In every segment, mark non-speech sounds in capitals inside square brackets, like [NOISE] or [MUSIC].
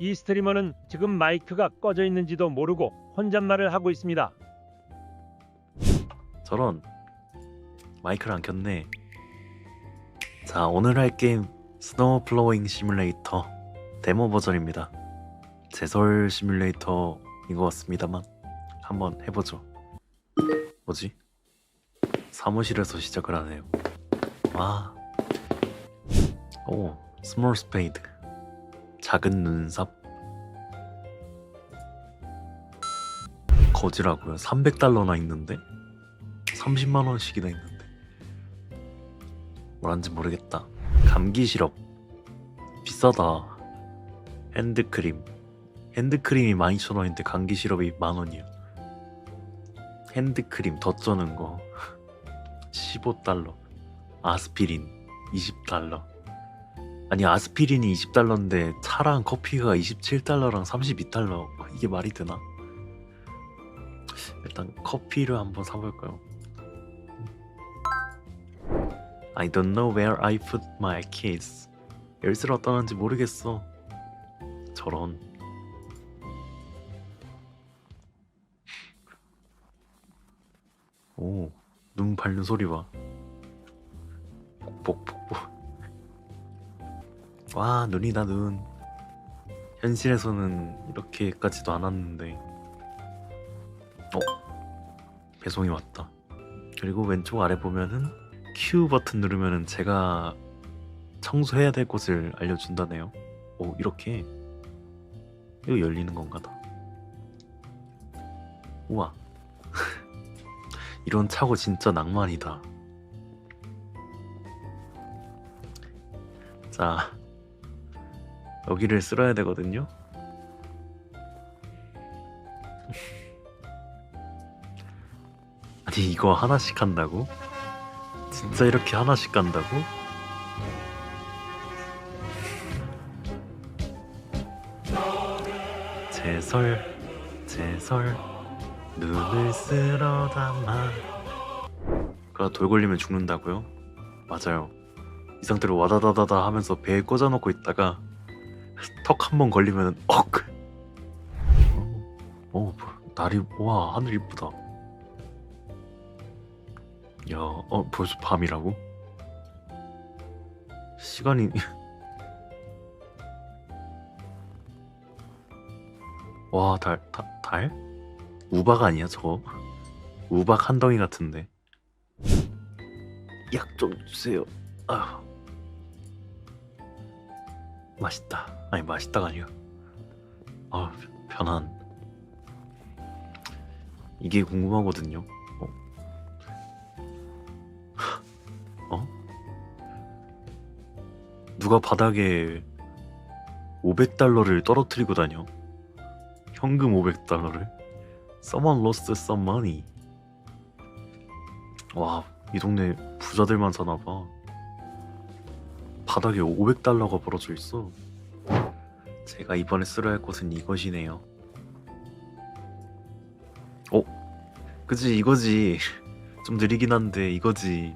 이 스트리머는 지금 마이크가 꺼져 있는지도 모르고 혼잣말을 하고 있습니다. 저런 마이크를 안 켰네. 자 오늘 할 게임 스노우 플로잉 시뮬레이터 데모 버전입니다. 제설 시뮬레이터인 것 같습니다만 한번 해보죠. 뭐지? 사무실에서 시작을 하네요. 와. 오, 스몰 스페이드. 작은 눈삽. 거지라고요. 300달러나 있는데? 30만 원씩이나 있는데. 뭐란지 모르겠다. 감기 시럽. 비싸다. 핸드크림. 핸드크림이 12,000원인데 감기 시럽이 만 원이야. 핸드크림 더 쩌는 거 15달러. 아스피린 20달러. 아니 아스피린이 20달러인데 차랑 커피가 27달러랑 32달러. 이게 말이 되나? 일단 커피를 한번 사볼까요? I don't know where I put my keys. 열쇠를 어디다 놨는지 모르겠어. 저런. 오, 눈 밟는 소리 봐. 폭폭폭폭. 와, 눈이다 눈. 현실에서는 이렇게까지도 안 왔는데. 어, 배송이 왔다. 그리고 왼쪽 아래 보면은 Q 버튼 누르면은 제가 청소해야 될 곳을 알려준다네요. 오, 이렇게. 이거 열리는 건가 다. 우와. [LAUGHS] 이런 차고 진짜 낭만이다. 자, 여기를 쓸어야 되거든요. 아니 이거 하나씩 한다고? 진짜 이렇게 하나씩 간다고? 제설 제설 눈을 쓸어 담아 그러다 돌 걸리면 죽는다고요? 맞아요 이 상태로 와다다다다 하면서 배에 꽂아놓고 있다가 턱 한 번 걸리면 억 어, 어, 날이 와 하늘 이쁘다 야, 어 벌써 밤이라고? 시간이 [LAUGHS] 와, 달, 다, 달? 우박 아니야, 저거? 우박 한 덩이 같은데. 약 좀 주세요. 아휴. 맛있다. 아니, 맛있다가 아니야. 아, 편한. 이게 궁금하거든요. 어? [LAUGHS] 어? 누가 바닥에 500달러를 떨어뜨리고 다녀? 현금 500달러를? Someone lost some money. 와, 이 동네 부자들만 사나봐. 바닥에 500달러가 벌어져 있어. 제가 이번에 쓰려 할 곳은 이것이네요. 어? 그지, 이거지. [LAUGHS] 좀 느리긴 한데, 이거지.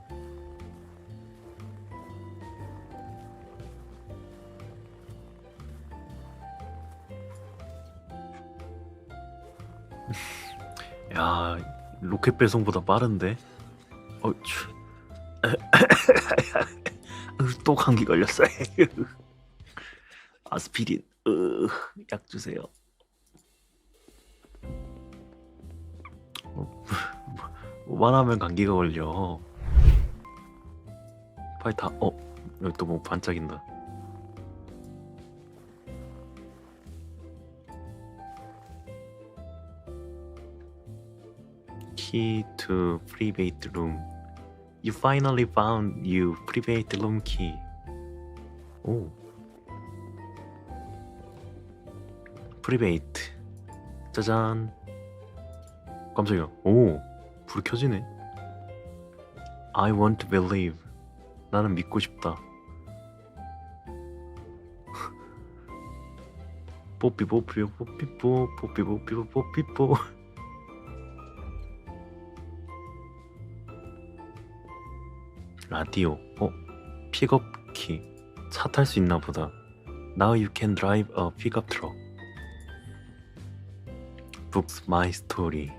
[LAUGHS] 야, 로켓 배송보다 빠른데? 어, 추. [LAUGHS] 으, 또 감기 걸렸어. [LAUGHS] 아스피린, 으, 약 주세요. 어, 뭐만하면 감기가 걸려. 파이터, 어, 여기 또 뭐 반짝인다. key to private room. You finally found you private room key. 오. private. 짜잔. 깜짝이야. 오. 불이 켜지네. I want to believe. 나는 믿고 싶다. 뽀삐 뽀삐 뽀삐 뽀 뽀삐 뽀삐 뽀삐 뽀 라디오 어 픽업 키 차 탈 수 있나 보다 Now you can drive a pickup truck. Books my story.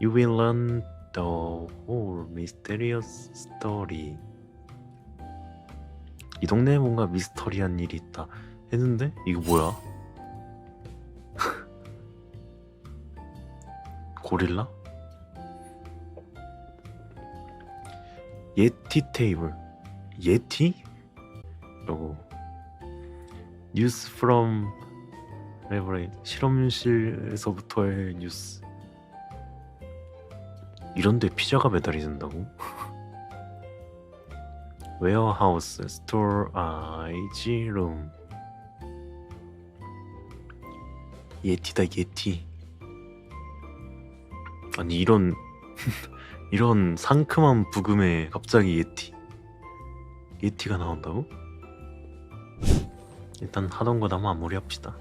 You will learn the whole mysterious story. 이 동네에 뭔가 미스터리한 일이 있다 했는데 이거 뭐야? 고릴라? 예티 테이블. 예티? 라고. 뉴스 from 레버레이 실험실에서부터의 뉴스. 이런데 피자가 배달이 된다고? [LAUGHS] 웨어하우스, 스토어, 아이지 룸. 예티다 예티. 아니 이런 이런 상큼한 부금에 갑자기 예티. 예티가 나온다고? 일단 하던 거다 마무리합시다.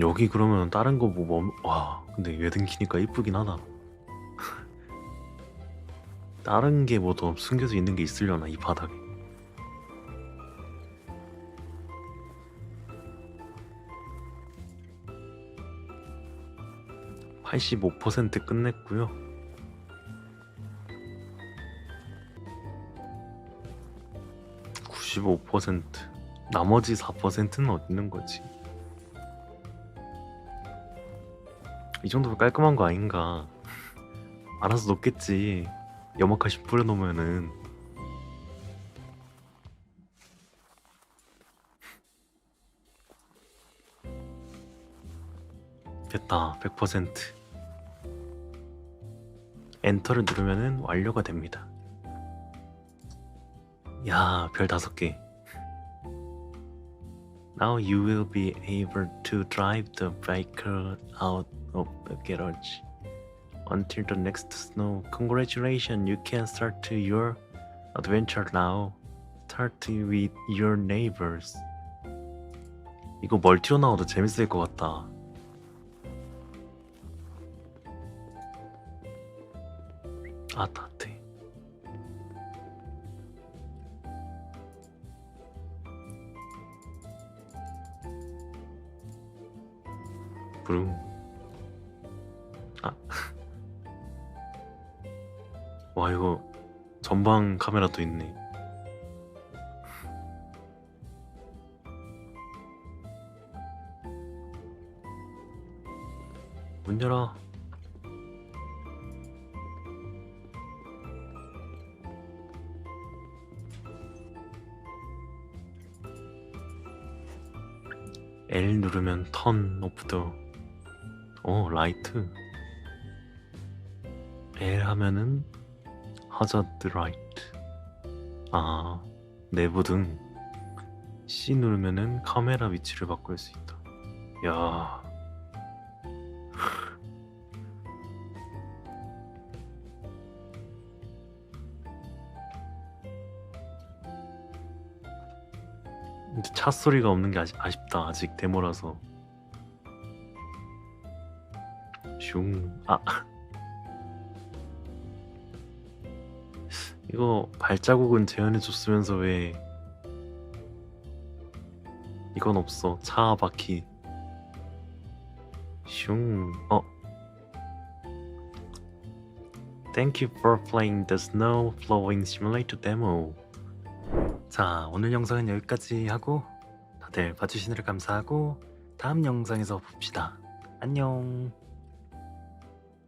여기 그러면 다른 거뭐 뭐, 와 근데 외등 키니까 이쁘긴 하다. [LAUGHS] 다른 게 뭐 더 숨겨져 있는 게 있으려나 이 바닥에 85% 끝냈고요. 95% 나머지 4%는 어디 있는 거지? 이 정도면 깔끔한 거 아닌가? [LAUGHS] 알아서 놓겠지. 염화칼슘 뿌려놓으면은 됐다. 100%. 엔터를 누르면은 완료가 됩니다. 야, 별 다섯 개. Now you will be able to drive the vehicle out of the garage until the next snow. Congratulations, you can start your adventure now. Start with your neighbors. 이거 멀티로 나와도 재밌을 것 같다. 아 따뜻해 부릉 아. 와 이거 전방 카메라도 있네. [LAUGHS] 문 열어 L 누르면 턴 오프 더 어, 라이트. L 하면은 하자드 라이트. 아, 내부 등. C 누르면은 카메라 위치를 바꿀 수 있다. 야. 근데 차 소리가 없는 게 아쉽, 아쉽다. 아직 데모라서. 슝. 아. [LAUGHS] 이거 발자국은 재현해 줬으면서 왜 이건 없어. 차 바퀴. 슝. 어. Thank you for playing the Snow Flowing Simulator demo. 자, 오늘 영상은 여기까지 하고 다들 봐주시느라 감사하고 다음 영상에서 봅시다. 안녕.